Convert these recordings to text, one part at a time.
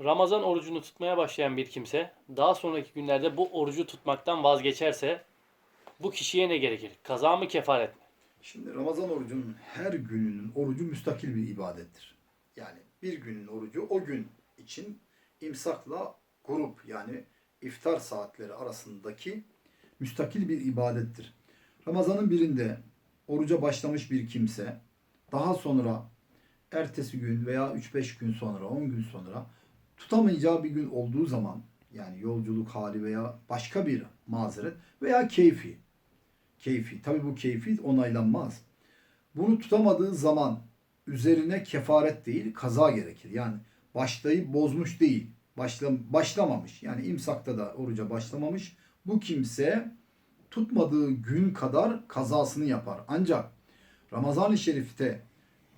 Ramazan orucunu tutmaya başlayan bir kimse daha sonraki günlerde bu orucu tutmaktan vazgeçerse bu kişiye ne gerekir? Kaza mı kefaret mi? Şimdi Ramazan orucunun her gününün orucu müstakil bir ibadettir. Yani bir günün orucu o gün için imsakla grup yani iftar saatleri arasındaki müstakil bir ibadettir. Ramazanın birinde oruca başlamış bir kimse daha sonra ertesi gün veya 3-5 gün sonra 10 gün sonra tutamayacağı bir gün olduğu zaman yani yolculuk hali veya başka bir mazeret veya keyfi keyfi. Tabi bu keyfi onaylanmaz. Bunu tutamadığı zaman üzerine kefaret değil kaza gerekir. Yani başlayıp bozmuş değil. Başla, başlamamış. Yani imsakta da oruca başlamamış. Bu kimse tutmadığı gün kadar kazasını yapar. Ancak Ramazan-ı Şerif'te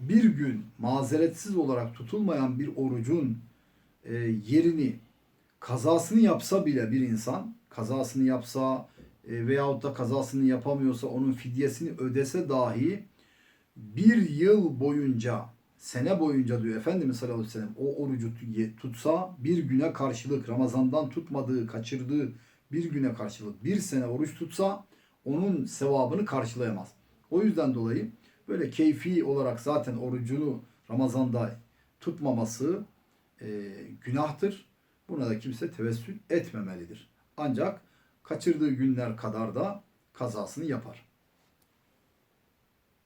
bir gün mazeretsiz olarak tutulmayan bir orucun e, yerini kazasını yapsa bile bir insan kazasını yapsa e, veyahut da kazasını yapamıyorsa onun fidyesini ödese dahi bir yıl boyunca sene boyunca diyor Efendimiz sallallahu aleyhi ve sellem o orucu tu- tutsa bir güne karşılık Ramazan'dan tutmadığı kaçırdığı bir güne karşılık bir sene oruç tutsa onun sevabını karşılayamaz. O yüzden dolayı böyle keyfi olarak zaten orucunu Ramazan'da tutmaması e, günahtır. Buna da kimse tevessül etmemelidir. Ancak kaçırdığı günler kadar da kazasını yapar.